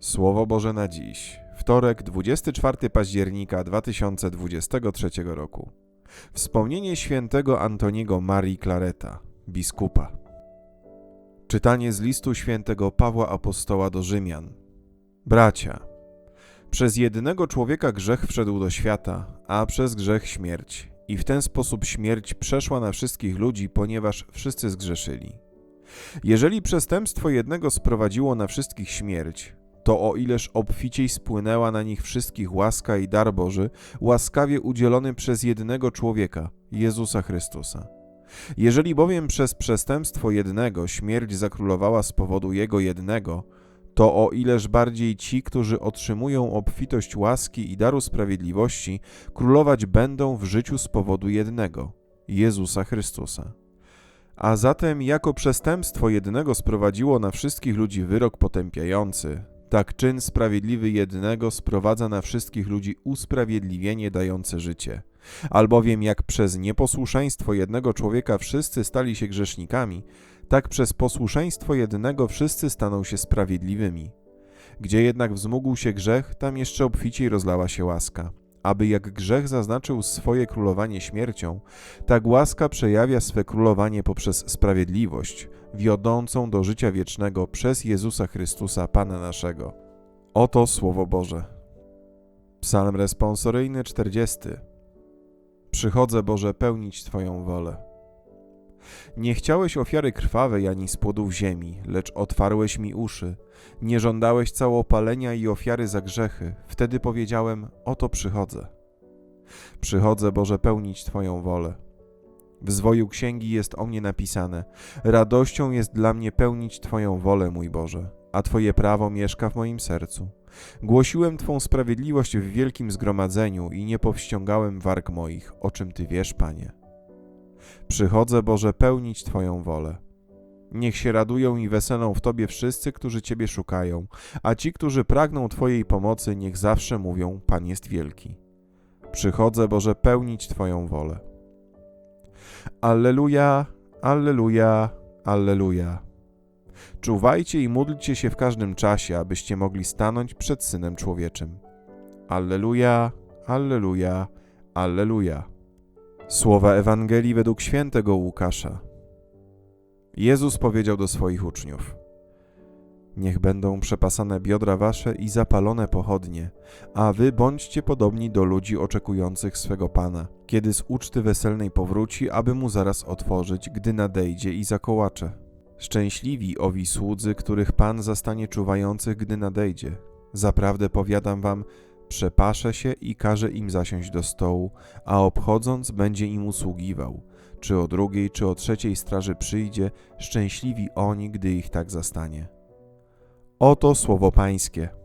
Słowo Boże na dziś, wtorek 24 października 2023 roku. Wspomnienie świętego Antoniego Marii Clareta, biskupa. Czytanie z listu świętego Pawła Apostoła do Rzymian. Bracia, przez jednego człowieka grzech wszedł do świata, a przez grzech śmierć. I w ten sposób śmierć przeszła na wszystkich ludzi, ponieważ wszyscy zgrzeszyli. Jeżeli przestępstwo jednego sprowadziło na wszystkich śmierć, to o ileż obficiej spłynęła na nich wszystkich łaska i dar Boży, łaskawie udzielony przez jednego człowieka, Jezusa Chrystusa. Jeżeli bowiem przez przestępstwo jednego śmierć zakrólowała z powodu jego jednego, to o ileż bardziej ci, którzy otrzymują obfitość łaski i daru sprawiedliwości, królować będą w życiu z powodu jednego, Jezusa Chrystusa. A zatem, jako przestępstwo jednego sprowadziło na wszystkich ludzi wyrok potępiający, tak czyn sprawiedliwy jednego sprowadza na wszystkich ludzi usprawiedliwienie dające życie. Albowiem jak przez nieposłuszeństwo jednego człowieka wszyscy stali się grzesznikami, tak przez posłuszeństwo jednego wszyscy staną się sprawiedliwymi. Gdzie jednak wzmógł się grzech, tam jeszcze obficiej rozlała się łaska. Aby jak grzech zaznaczył swoje królowanie śmiercią, tak łaska przejawia swe królowanie poprzez sprawiedliwość, wiodącą do życia wiecznego przez Jezusa Chrystusa, Pana naszego. Oto Słowo Boże. Psalm responsoryjny 40. Przychodzę, Boże, pełnić Twoją wolę. Nie chciałeś ofiary krwawej ani z płodów ziemi, lecz otwarłeś mi uszy. Nie żądałeś całopalenia i ofiary za grzechy. Wtedy powiedziałem: Oto przychodzę. Przychodzę, Boże, pełnić Twoją wolę. W zwoju księgi jest o mnie napisane: Radością jest dla mnie pełnić Twoją wolę, mój Boże, a Twoje prawo mieszka w moim sercu. Głosiłem Twą sprawiedliwość w wielkim zgromadzeniu i nie powściągałem warg moich, o czym Ty wiesz, Panie. Przychodzę, Boże, pełnić Twoją wolę. Niech się radują i weselą w Tobie wszyscy, którzy Ciebie szukają, a ci, którzy pragną Twojej pomocy, niech zawsze mówią: Pan jest wielki. Przychodzę, Boże, pełnić Twoją wolę. Alleluja, Alleluja, Alleluja. Czuwajcie i módlcie się w każdym czasie, abyście mogli stanąć przed Synem Człowieczym. Alleluja, Alleluja, Alleluja. Słowa Ewangelii według świętego Łukasza. Jezus powiedział do swoich uczniów: Niech będą przepasane biodra wasze i zapalone pochodnie, a wy bądźcie podobni do ludzi oczekujących swego Pana, kiedy z uczty weselnej powróci, aby mu zaraz otworzyć, gdy nadejdzie i zakołacze. Szczęśliwi owi słudzy, których Pan zastanie czuwających, gdy nadejdzie. Zaprawdę powiadam wam, przepasze się i każe im zasiąść do stołu, a obchodząc będzie im usługiwał. Czy o drugiej, czy o trzeciej straży przyjdzie, szczęśliwi oni, gdy ich tak zastanie. Oto słowo Pańskie.